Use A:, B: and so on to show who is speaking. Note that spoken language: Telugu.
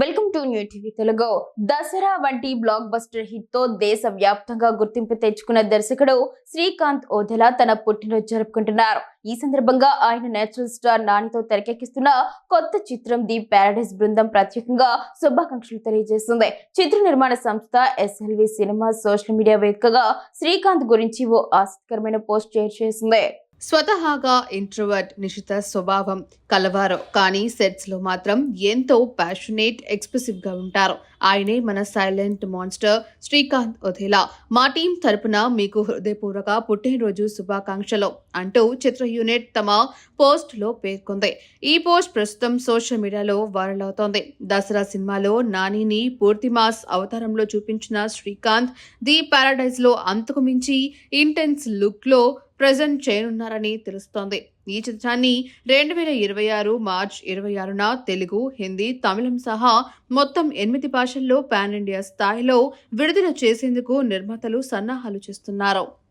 A: Welcome to new TV Telugu. Dasara వంటి బ్లాక్ బస్టర్ హిట్తో దేశ వ్యాప్తంగా గుర్తింపు తెచ్చుకున్న దర్శకుడు శ్రీకాంత్ ఓదెలా తన పుట్టినరోజు జరుపుకుంటున్నారు. ఈ సందర్భంగా ఆయన నేచురల్ స్టార్ నానితో తెరకెక్కిస్తున్న కొత్త చిత్రం ది ప్యారడైజ్ బృందం ప్రత్యేకంగా శుభాకాంక్షలు తెలియజేస్తుంది. చిత్ర నిర్మాణ సంస్థ ఎస్ఎల్వి సినిమా సోషల్ మీడియా వేదికగా శ్రీకాంత్ గురించి ఓ ఆసక్తికరమైన పోస్ట్ షేర్ చేసింది.
B: స్వతహాగా ఇంట్రోవర్ట్ నిశిత స్వభావం కలవారు. కానీ సెట్స్లో మాత్రం ఎంతో ప్యాషనేట్ ఎక్స్ప్రెసివ్గా ఉంటారు. ఆయనే మన సైలెంట్ మాన్స్టర్ శ్రీకాంత్ ఒథేలా. మా టీం తరపున మీకు హృదయపూర్వక పుట్టినరోజు శుభాకాంక్షలు అంటూ చిత్ర యూనిట్ తమ పోస్ట్లో పేర్కొంది. ఈ పోస్ట్ ప్రస్తుతం సోషల్ మీడియాలో వైరల్ అవుతోంది. దసరా సినిమాలో నానిని పూర్తి మాస్ అవతారంలో చూపించిన శ్రీకాంత్ ది పారాడైజ్లో అంతకు మించి ఇంటెన్స్ లుక్లో ప్రజెంట్ చేయనున్నారని తెలుస్తోంది. ఈ చిత్రాన్ని రెండు వేల ఇరవై ఆరు మార్చ్ ఇరవై ఆరున తెలుగు హిందీ తమిళం సహా మొత్తం ఎనిమిది భాషల్లో పాన్ ఇండియా స్థాయిలో విడుదల చేసేందుకు నిర్మాతలు సన్నాహాలు చేస్తున్నారు.